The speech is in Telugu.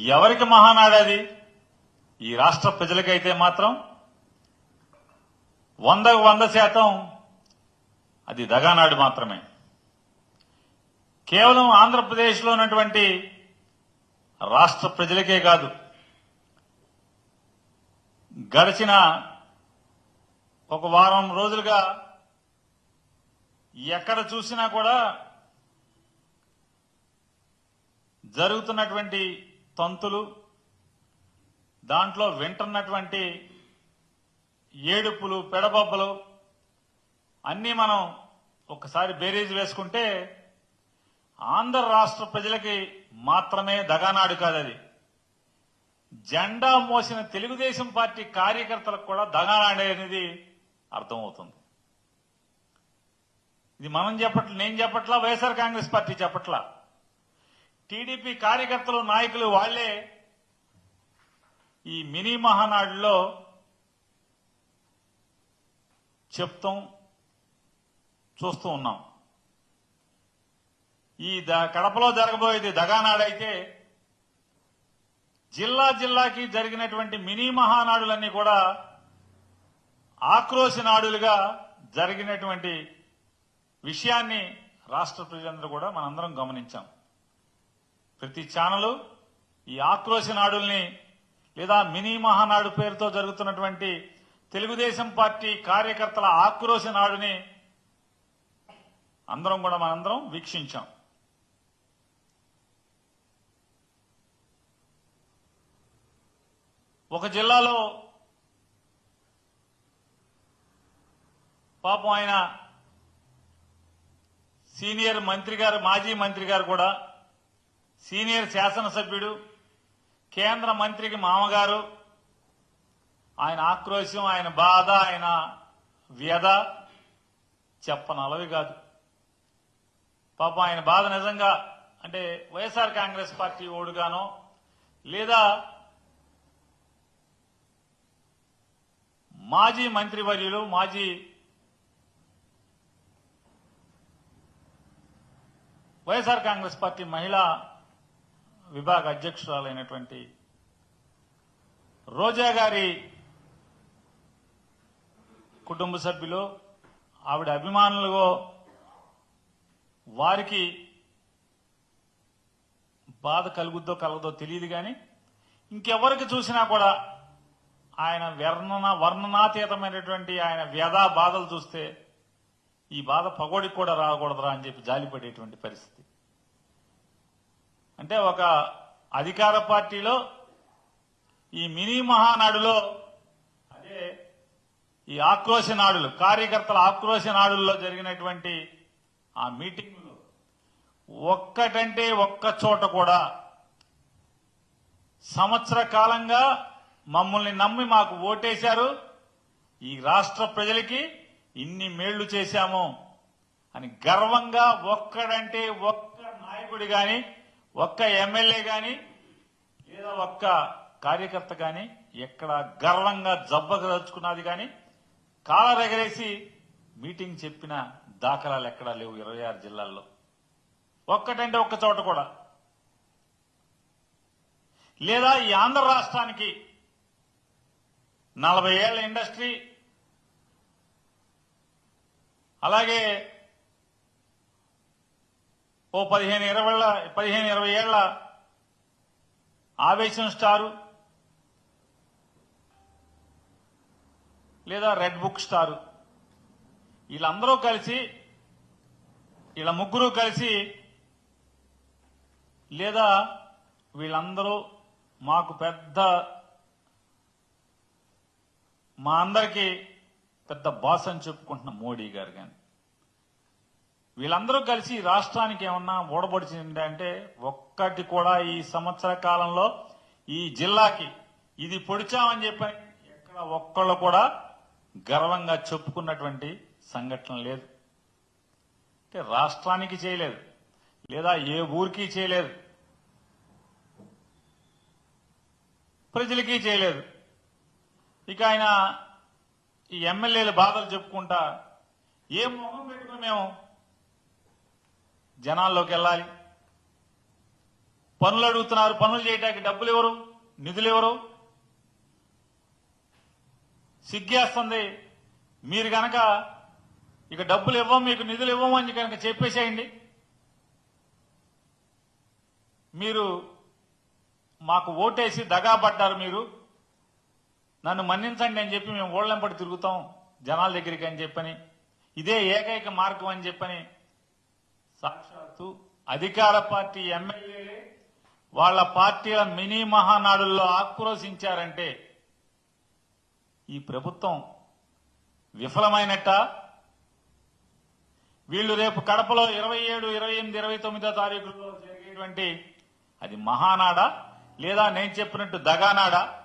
ఎవరికి మహానాడు అది? ఈ రాష్ట్ర ప్రజలకైతే మాత్రం వందకు వంద శాతం అది దగానాడు మాత్రమే. కేవలం ఆంధ్రప్రదేశ్లో ఉన్నటువంటి రాష్ట్ర ప్రజలకే కాదు గడిచిన ఒక వారం రోజులుగా ఎక్కడ చూసినా కూడా జరుగుతున్నటువంటి తంతులు దాంట్లో వింటున్నటువంటి ఏడుపులు పెడబొబ్బలు అన్నీ మనం ఒకసారి బేరీజ్ వేసుకుంటే ఆంధ్ర రాష్ట్ర ప్రజలకి మాత్రమే దగానాడు కాదది. జెండా మోసిన తెలుగుదేశం పార్టీ కార్యకర్తలకు కూడా దగానాడే అనేది అర్థమవుతుంది. ఇది మనం చెప్పట్ల నేను చెప్పట్లా వైఎస్ఆర్ కాంగ్రెస్ పార్టీ చెప్పట్లా. టీడీపీ కార్యకర్తలు నాయకులు వాళ్ళే ఈ మినీ మహానాడులో చెప్తాం చూస్తూ ఉన్నాం. ఈ ద కడపలో జరగబోయేది దగానాడైతే జిల్లా జిల్లాకి జరిగినటువంటి మినీ మహానాడులన్నీ కూడా ఆక్రోశ నాడులుగా జరిగినటువంటి విషయాన్ని రాష్ట్ర ప్రజలందరూ కూడా మనందరం గమనించాం. ప్రతి ఛానల్ ఈ ఆక్రోశ నాడుల్ని లేదా మినీ మహానాడు పేరుతో జరుగుతున్నటువంటి తెలుగుదేశం పార్టీ కార్యకర్తల ఆక్రోశ నాడుని అందరం కూడా మనందరం వీక్షించాం. ఒక జిల్లాలో పాపం ఆయన సీనియర్ మంత్రి గారు మాజీ మంత్రి గారు కూడా సీనియర్ శాసనసభ్యుడు కేంద్ర మంత్రికి మామగారు ఆయన ఆక్రోశం ఆయన బాధ ఆయన వ్యధ చెప్పనలవి కాదు. పాపం ఆయన బాధ నిజంగా అంటే వైఎస్ఆర్ కాంగ్రెస్ పార్టీ ఓడుగానో లేదా మాజీ మంత్రివర్యులు మాజీ వైఎస్ఆర్ కాంగ్రెస్ పార్టీ మహిళా విభాగ అధ్యక్షురాలైనటువంటి రోజా గారి కుటుంబ సభ్యులు ఆవిడ అభిమానులుగో వారికి బాధ కలుగుద్దో కలగదో తెలియదు కానీ ఇంకెవరికి చూసినా కూడా ఆయన వర్ణన వర్ణనాతీతమైనటువంటి ఆయన వ్యధా బాధలు చూస్తే ఈ బాధ పగోడికి కూడా రాకూడదురా అని చెప్పి జాలిపడేటువంటి పరిస్థితి. అంటే ఒక అధికార పార్టీలో ఈ మినీ మహానాడులో అదే ఈ ఆక్రోశ నాడులు కార్యకర్తల ఆక్రోశ నాడుల్లో జరిగినటువంటి ఆ మీటింగ్లో ఒక్కటంటే ఒక్క చోట కూడా సంవత్సర కాలంగా మమ్మల్ని నమ్మి మాకు ఓటేశారు. ఈ రాష్ట్ర ప్రజలకి ఇన్ని మేళ్ళు చేశాము అని గర్వంగా ఒక్కడంటే ఒక్క నాయకుడి గాని ఒక్క ఎమ్మెల్యే గాని లేదా ఒక్క కార్యకర్త గాని ఎక్కడ గర్వంగా జబ్బగదలుచుకున్నది గాని కాలరెగరేసి మీటింగ్ చెప్పిన దాఖలాలు ఎక్కడా లేవు ఇరవై ఆరు జిల్లాల్లో. ఒక్కటంటే ఒక్క చోట కూడా. లేదా ఈ ఆంధ్ర రాష్ట్రానికి నలభై ఏళ్ళ ఇండస్ట్రీ అలాగే ఓ పదిహేను ఇరవై పదిహేను ఇరవై ఏళ్ళ ఆవేశం స్టారు లేదా రెడ్ బుక్ స్టారు. వీళ్ళందరూ కలిసి వీళ్ళ ముగ్గురు కలిసి లేదా వీళ్ళందరూ మాకు పెద్ద మా అందరికీ పెద్ద బాస్ అని చెప్పుకుంటున్న మోడీ గారు కానీ వీళ్ళందరూ కలిసి రాష్ట్రానికి ఏమన్నా ఊడబడిచింది అంటే ఒక్కటి కూడా ఈ సంవత్సర కాలంలో ఈ జిల్లాకి ఇది పొడిచామని చెప్పని ఎక్కడ ఒక్కళ్ళు కూడా గర్వంగా చెప్పుకున్నటువంటి సంఘటన లేదు. అంటే రాష్ట్రానికి చేయలేదు. లేదా ఏ ఊరికి చేయలేదు. ప్రజలకి చేయలేదు. ఇక ఆయన ఈ ఎమ్మెల్యేల బాధలు చెప్పుకుంటా ఏ మొహం పెట్టుకుని మేము జనాల్లోకి వెళ్ళాలి పనులు అడుగుతున్నారు. పనులు చేయడానికి డబ్బులు ఎవరు నిధులు ఎవరు సిగ్గేస్తుంది. మీరు గనక ఇక డబ్బులు ఇవ్వం మీకు నిధులు ఇవ్వం అని కనుక చెప్పేసేయండి. మీరు మాకు ఓటేసి దగాపడ్డారు మీరు. నన్ను మన్నించండి అని చెప్పి మేము ఓళ్ళెంపడి తిరుగుతాం జనాల దగ్గరికి అని చెప్పని. ఇదే ఏకైక మార్గం అని చెప్పని సాక్షాత్తు అధికార పార్టీ ఎమ్మెల్యేలే వాళ్ళ పార్టీల మినీ మహానాడుల్లో ఆక్రోశించారంటే ఈ ప్రభుత్వం విఫలమైనట్ట? వీళ్ళు రేపు కడపలో ఇరవై ఏడు ఇరవై ఎనిమిది ఇరవై తొమ్మిదో తారీఖుల్లో జరిగేటువంటి అది మహానాడా? లేదా నేను చెప్పినట్టు దగానాడా?